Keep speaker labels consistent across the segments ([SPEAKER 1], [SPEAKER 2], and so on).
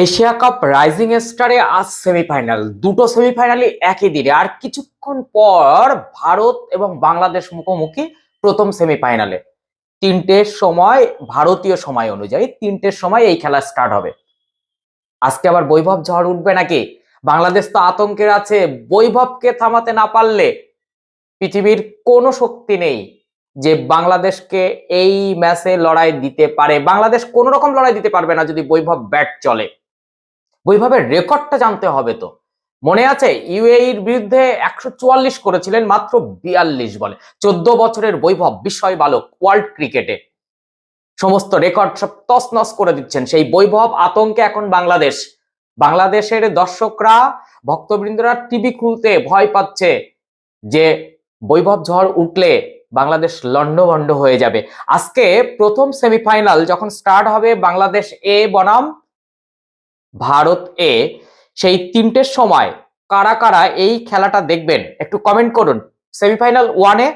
[SPEAKER 1] Asia cup rising স্টারে আজ semifinal দুটো সেমিফাইনালই একই দিনে। আর কিছুক্ষণ পর ভারত এবং বাংলাদেশ মুখোমুখি প্রথম সেমিফাইনালে তিনটের সময়, ভারতীয় সময় অনুযায়ী তিনটের সময় এই খেলা স্টার্ট হবে। আজকে আবার বৈভব ঝড় উঠবে নাকি? বাংলাদেশ তো আতঙ্কের আছে। বৈভবকে থামাতে না পারলে পৃথিবীর কোনো শক্তি নেই যে বাংলাদেশকে এই ম্যাচে লড়াই দিতে পারে। বাংলাদেশ কোনো রকম লড়াই দিতে পারবে না যদি বৈভব ব্যাট চলে। বৈভবের রেকর্ডটা জানতে হবে তো। মনে আছে, ইউএইর বিরুদ্ধে একশো চুয়াল্লিশ করেছিলেন মাত্র বিয়াল্লিশ বলে। চোদ্দ বছরের বৈভব বিস্ময় বালক ওয়ার্ল্ড ক্রিকেটে। সমস্ত রেকর্ড সব তছনছ করে দিচ্ছেন। সেই বৈভব আতঙ্কে এখন বাংলাদেশ। বাংলাদেশের দর্শকরা, ভক্তবৃন্দরা টিভি খুলতে ভয় পাচ্ছে যে বৈভব ঝড় উঠলে বাংলাদেশ লন্ডভন্ড হয়ে যাবে। আজকে প্রথম সেমিফাইনাল যখন স্টার্ট হবে, বাংলাদেশ এ বনাম ভারত এ সেই তিনটের সময় কারা কারা এই খেলাটা দেখবেন একটু কমেন্ট করুন। সেমিফাইনাল ওয়ানে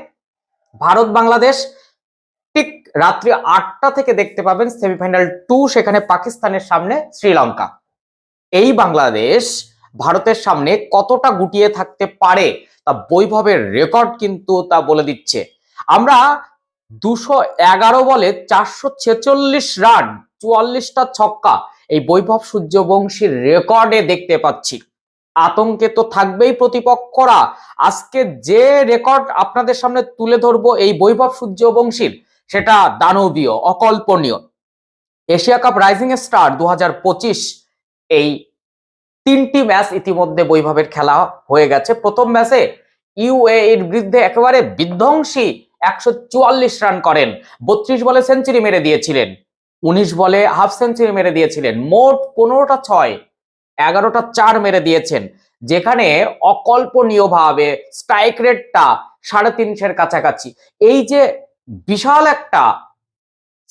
[SPEAKER 1] ভারত বাংলাদেশ ঠিক রাত্রি আটটা থেকে দেখতে পাবেন সেমিফাইনাল টু সেখানে পাকিস্তানের সামনে শ্রীলঙ্কা। এই বাংলাদেশ ভারতের সামনে কতটা গুটিয়ে থাকতে পারে তা বৈভবের রেকর্ড কিন্তু তা বলে দিচ্ছে। আমরা দুশো এগারো বলে চারশো ছেচল্লিশ রান চুয়াল্লিশটা ছক্কা এই বৈভব সূর্যবংশীর রেকর্ডে দেখতে পাচ্ছি। আতঙ্কে তো থাকবেই প্রতিপক্ষরা। আজকে যে রেকর্ড আপনাদের সামনে তুলে ধরবো এই বৈভব সূর্যবংশীর, সেটা দানবীয়, অকল্পনীয়। এশিয়া কাপ রাইজিং স্টার দু হাজার পঁচিশ, এই তিনটি ম্যাচ ইতিমধ্যে বৈভবের খেলা হয়ে গেছে। প্রথম ম্যাচে ইউএ এর বিরুদ্ধে একেবারে বিধ্বংসী একশো চুয়াল্লিশ রান করেন, বত্রিশ বলে সেঞ্চুরি মেরে দিয়েছিলেন। উনিশ বলে হাফ সেঞ্চুরি মেরে দিয়েছিলেন। মোট পনেরোটা ছয়, এগারোটা চার মেরে দিয়েছেন। যেখানে অকল্পনীয়ভাবে স্ট্রাইক রেটটা সাড়ে তিনশের কাছাকাছি। এই যে বিশাল একটা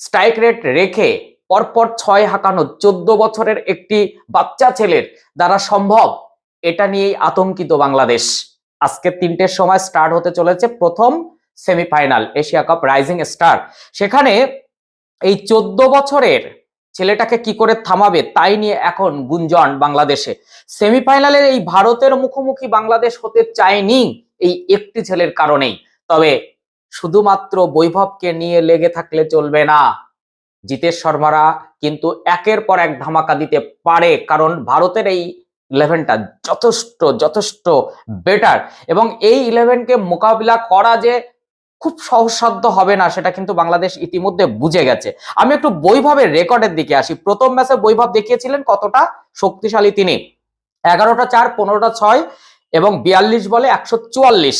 [SPEAKER 1] স্ট্রাইক রেট রেখে পরপর ছয় হাঁকানো চোদ্দ বছরের একটি বাচ্চা ছেলের দ্বারা সম্ভব, এটা নিয়েই আতঙ্কিত বাংলাদেশ। আজকে তিনটের সময় স্টার্ট হতে চলেছে প্রথম semifinal Asia Cup rising star সেখানে এই চোদ্দ বছরের ছেলেটাকে কি করে থামাবে তাই নিয়ে এখন গুঞ্জন বাংলাদেশে। সেমিফাইনালের এই ভারতের মুখোমুখি বাংলাদেশ হতে চায়নি এই একটি ছেলের কারণেই। তবে শুধুমাত্র বৈভবকে নিয়ে লেগে থাকলে চলবে না। জিতেশ শর্মারা কিন্তু একের পর এক ধামাকা দিতে পারে কারণ ভারতের এই ইলেভেনটা যথেষ্ট যথেষ্ট বেটার এবং এই ইলেভেনকে মোকাবিলা করা যে খুব সহজসাধ্য হবে না, সেটা কিন্তু বাংলাদেশ ইতিমধ্যে বুঝে গেছে। আমি একটু বৈভবের রেকর্ডের দিকে আসি। প্রথম ম্যাচে বৈভব দেখিয়েছিলেন কতটা? শক্তিশালী তিনি। এগারোটা চার, পনেরোটা ছয় এবং বিয়াল্লিশ বলে একশো চুয়াল্লিশ।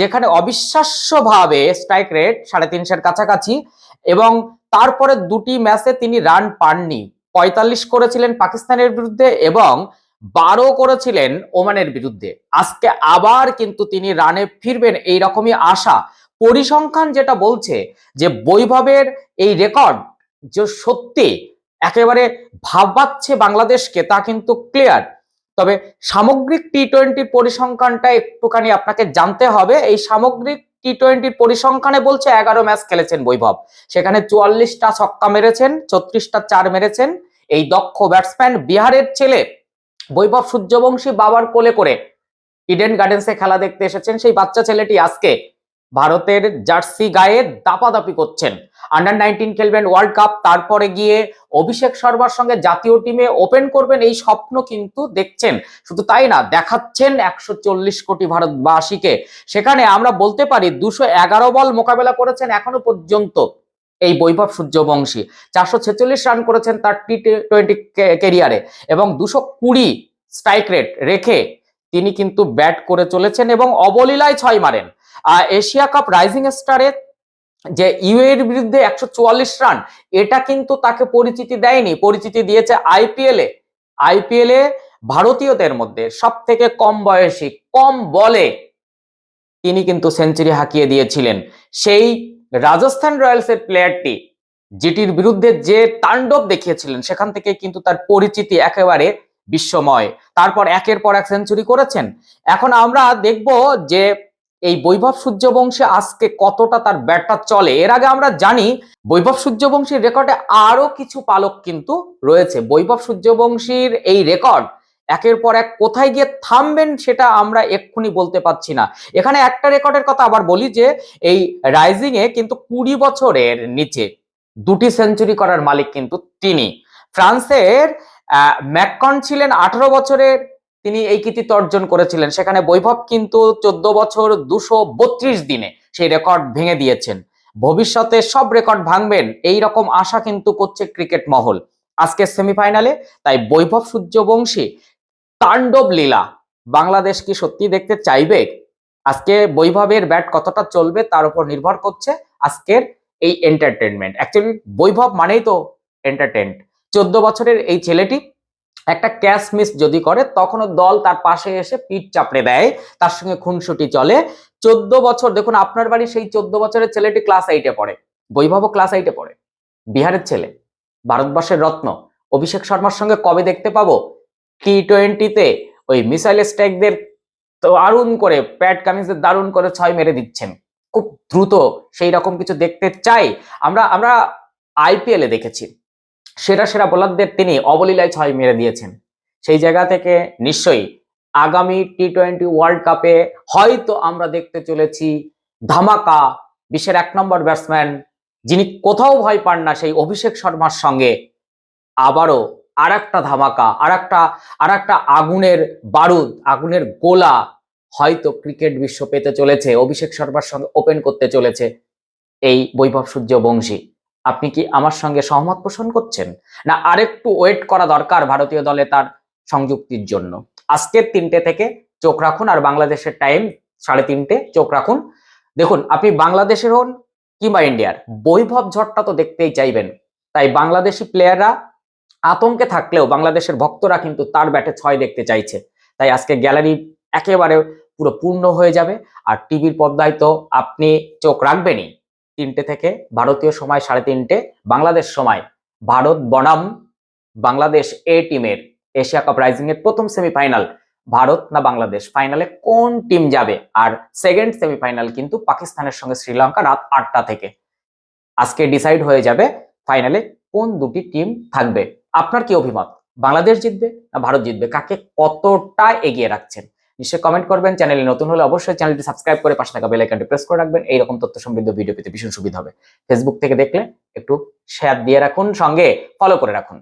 [SPEAKER 1] যেখানে অবিশ্বাস্যভাবে স্ট্রাইক রেট সাড়ে তিনশের কাছাকাছি এবং তারপরে দুটি ম্যাচে তিনি রান পাননি। পঁয়তাল্লিশ করেছিলেন পাকিস্তানের বিরুদ্ধে এবং বারো করেছিলেন ওমানের বিরুদ্ধে। আজকে আবার কিন্তু তিনি রানে ফিরবেন এই রকমই আশা। পরিসংখ্যান যেটা বলছে যে বৈভবের এই রেকর্ড যে সত্যি একেবারে ভাবাচ্ছে বাংলাদেশকে তা কিন্তু ক্লিয়ার। তবে সামগ্রিক টি টোয়েন্টির পরিসংখ্যানটা একটুখানি আপনাকে জানতে হবে। এই সামগ্রিক টি টোয়েন্টির পরিসংখ্যানে বলছে এগারো ম্যাচ খেলেছেন বৈভব। সেখানে চুয়াল্লিশটা ছক্কা মেরেছেন, ছত্রিশটা চার মেরেছেন। এই দক্ষ ব্যাটসম্যান বিহারের ছেলে বৈভব সূর্যবংশী বাবার কোলে করে ইডেন গার্ডেন্সে খেলা দেখতে এসেছেন। সেই বাচ্চা ছেলেটি আজকে ভারতের জার্সি গায়ে দাপাদাপি করছেন। আন্ডার নাইনটিন খেলবেন ওয়ার্ল্ড কাপ তারপরে গিয়ে অভিষেক শর্মার সঙ্গে জাতীয় টিমে ওপেন করবেন এই স্বপ্ন কিন্তু দেখছেন। শুধু তাই না, দেখাচ্ছেন একশো চল্লিশ কোটি ভারতবাসীকে। সেখানে আমরা বলতে পারি দুশো বল মোকাবেলা করেছেন এখনও পর্যন্ত। এই বৈভব সূর্যবংশী। চারশো ছেচল্লিশ রান করেছেন তার টি টোয়েন্টি কেরিয়ারে এবং দুশো কুড়ি স্ট্রাইক রেট রেখে তিনি কিন্তু ব্যাট করে চলেছেন এবং অবলীলায় ছয় মারেন। এশিয়া কাপ রাইজিং স্টারে যে ইউএর বিরুদ্ধে একশো চুয়াল্লিশ রান এটা কিন্তু তাকে পরিচিতি দেয়নি। পরিচিতি দিয়েছে আইপিএল আইপিএল ভারতীয়দের মধ্যে সব থেকে কম বয়সী, কম বলে তিনি কিন্তু সেঞ্চুরি হাঁকিয়ে দিয়েছিলেন। সেই রাজস্থান রয়্যালসের প্লেয়ারটি যেটির বিরুদ্ধে যে তাণ্ডব দেখিয়েছিলেন, সেখান থেকে কিন্তু তার পরিচিতি একেবারে বিশ্বময় তারপর একের পর এক সেঞ্চুরি করেছেন। এখন আমরা দেখব যে এই বৈভব সূর্যবংশী আজকে কতটা তার ব্যাটটা চলে। এর আগে আমরা জানি, বৈভব সূর্যবংশীর রেকর্ডে আরও কিছু পালক কিন্তু রয়েছে। বৈভব সূর্যবংশীর এই রেকর্ড একের পর এক কোথায় গিয়ে থামবেন সেটা আমরা এক্ষুনি বলতে পারছি না। এখানে একটা রেকর্ডের কথা আবার বলি যে, এই রাইজিং এ কিন্তু কুড়ি বছরের নিচে দুটি সেঞ্চুরি করার মালিক কিন্তু তিনি। ফ্রান্সের ম্যাককন ছিলেন আঠারো বছরের তিনি এই কৃতিত্ব অর্জন করেছিলেন। সেখানে বৈভব কিন্তু চোদ্দ বছর দুশো বত্রিশ দিনে সেই রেকর্ড ভেঙে দিয়েছেন। ভবিষ্যতে সব রেকর্ড ভাঙবেন, এই রকম আশা কিন্তু করছে ক্রিকেট মহল। আজকের সেমিফাইনালে, তাই বৈভব সূর্যবংশী তাণ্ডব লীলা। বাংলাদেশ কি সত্যি দেখতে চাইবে? আজকে বৈভবের ব্যাট কতটা চলবে তার উপর নির্ভর করছে আজকের এই এন্টারটেনমেন্ট অ্যাকচুয়ালি বৈভব মানেই তো এন্টারটেন্ট চোদ্দ বছরের এই ছেলেটি একটা ক্যাশ মিস যদি করে, তখনও দল তার পাশে এসে পিঠ চাপড়ে দেয়, তার সঙ্গে খুনসুটি চলে। চোদ্দ বছর, দেখুন আপনার বাড়ি সেই চোদ্দ বছরের ছেলেটি ক্লাস এইটে পড়ে। বৈভবও ক্লাস এইটে পড়ে। বিহারের ছেলে, ভারতবর্ষের রত্ন। অভিষেক শর্মার সঙ্গে কবে দেখতে পাবো? টি টোয়েন্টিতে ওই মিসাইল স্ট্রাইকদের দারুণ করে প্যাট কামিজের দারুণ করে ছয় মেরে দিচ্ছেন। খুব দ্রুত সেই রকম কিছু দেখতে চাই। আমরা আমরা আইপিএল দেখেছি। সেরা সেরা বোলারদের তিনি অবলীলায় ছয় মেরে দিয়েছেন। সেই জায়গা থেকে নিশ্চয়ই আগামী টি টোয়েন্টি ওয়ার্ল্ড কাপে হয়তো আমরা দেখতে চলেছি ধামাকা বিশ্বের এক নম্বর ব্যাটসম্যান যিনি কোথাও ভয় পান না, সেই অভিষেক শর্মার সঙ্গে আবারও আর একটা ধামাকা আর একটা আর একটা আগুনের বারুদ, আগুনের গোলা হয়তো ক্রিকেট বিশ্ব পেতে চলেছে, অভিষেক শর্মার সঙ্গে ওপেন করতে চলেছে এই বৈভব সূর্যবংশী আপনি কি আমার সঙ্গে সহমত পোষণ করছেন? না, আরেকটু ওয়েট করা দরকার ভারতীয় দলে তার সংযুক্তির জন্য। আজকের তিনটে থেকে চোখ রাখুন আর বাংলাদেশের টাইম সাড়ে তিনটে, চোখ রাখুন। দেখুন, আপনি বাংলাদেশের হন কিংবা ইন্ডিয়ার, বৈভব ঝড়টা তো দেখতেই চাইবেন। তাই বাংলাদেশি প্লেয়াররা আতঙ্কে থাকলেও বাংলাদেশের ভক্তরা কিন্তু তার ব্যাটে ছয় দেখতে চাইছে। তাই আজকে গ্যালারি একেবারে পুরো পূর্ণ হয়ে যাবে আর টিভির পর্দায় তো আপনি চোখ রাখবেনই। তিনটে থেকে ভারতীয় সময় সাড়ে তিনটে, বাংলাদেশ সময় ভারত বনাম, বাংলাদেশ এ টিমের এশিয়া কাপ রাইজিং এর প্রথম সেমিফাইনাল। ভারত না বাংলাদেশ? ফাইনালে কোন টিম যাবে? আর সেকেন্ড সেমিফাইনাল কিন্তু পাকিস্তানের সঙ্গে শ্রীলঙ্কা রাত আটটা থেকে। আজকে ডিসাইড হয়ে যাবে ফাইনালে কোন দুটি টিম থাকবে? আপনার কি অভিমত? বাংলাদেশ জিতবে না ভারত জিতবে? কাকে কতটা এগিয়ে রাখছেন? নিশ্চয়ই কমেন্ট করবেন। চ্যানেলে নতুন হলে অবশ্যই চ্যানেলটি সাবস্ক্রাইব করে পাশে থাকা বেল আইকনটি প্রেস করে রাখবেন। এইরকম তথ্য সমৃদ্ধ ভিডিও পেতে ভীষণ সুবিধা হবে। ফেসবুক থেকে দেখলে একটু শেয়ার দিয়ে রাখুন। সঙ্গে ফলো করে রাখুন।